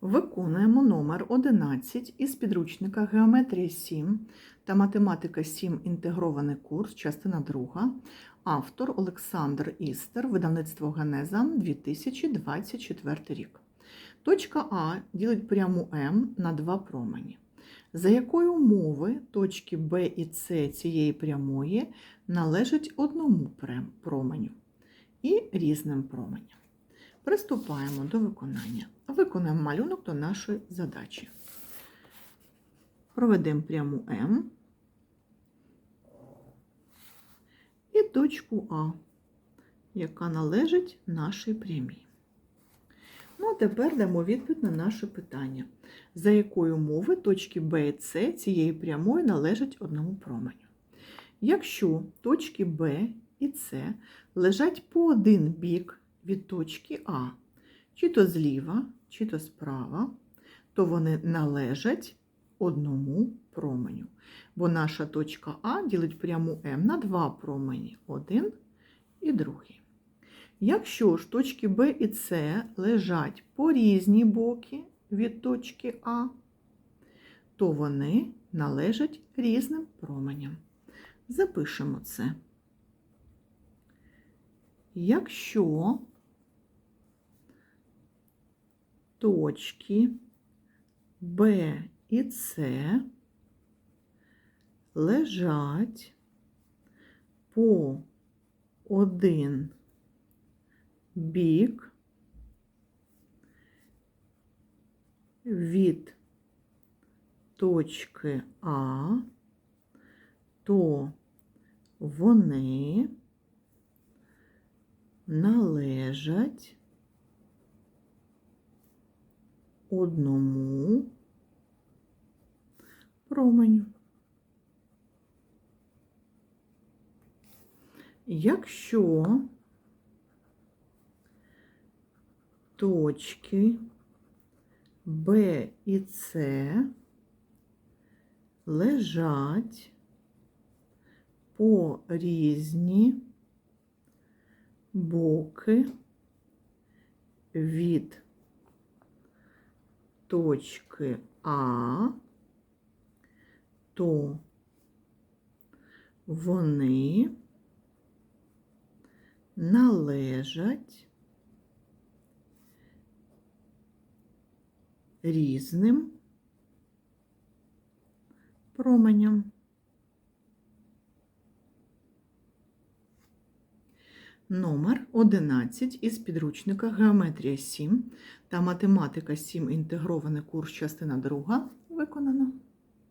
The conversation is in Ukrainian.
Виконуємо номер 11 із підручника Геометрія 7 та Математика 7. Інтегрований курс, частина 2. Автор Олександр Істер, видавництво Генеза 2024 рік. Точка А ділить пряму М на два промені. За якої умови точки Б і С цієї прямої належать одному променю і різним променям. Приступаємо до виконання. Виконаємо малюнок до нашої задачі. Проведемо пряму М і точку А, яка належить нашій прямій. Ну, а тепер дамо відповідь на наше питання. За якою умови точки Б і С цієї прямої належать одному променю? Якщо точки Б і С лежать по один бік від точки А, чи то зліва, чи то справа, то вони належать одному променю. Бо наша точка А ділить пряму М на два промені один і другий. Якщо ж точки Б і С лежать по різні боки від точки А, то вони належать різним променям. Запишемо це. Якщо точки Б і С лежать по один бік від точки А, то вони належать одному променю. Якщо точки Б і С лежать по різні боки від точки А, то вони належать різним променям. Номер 11 із підручника Геометрія 7 та Математика 7. Інтегрований курс частина 2 виконано.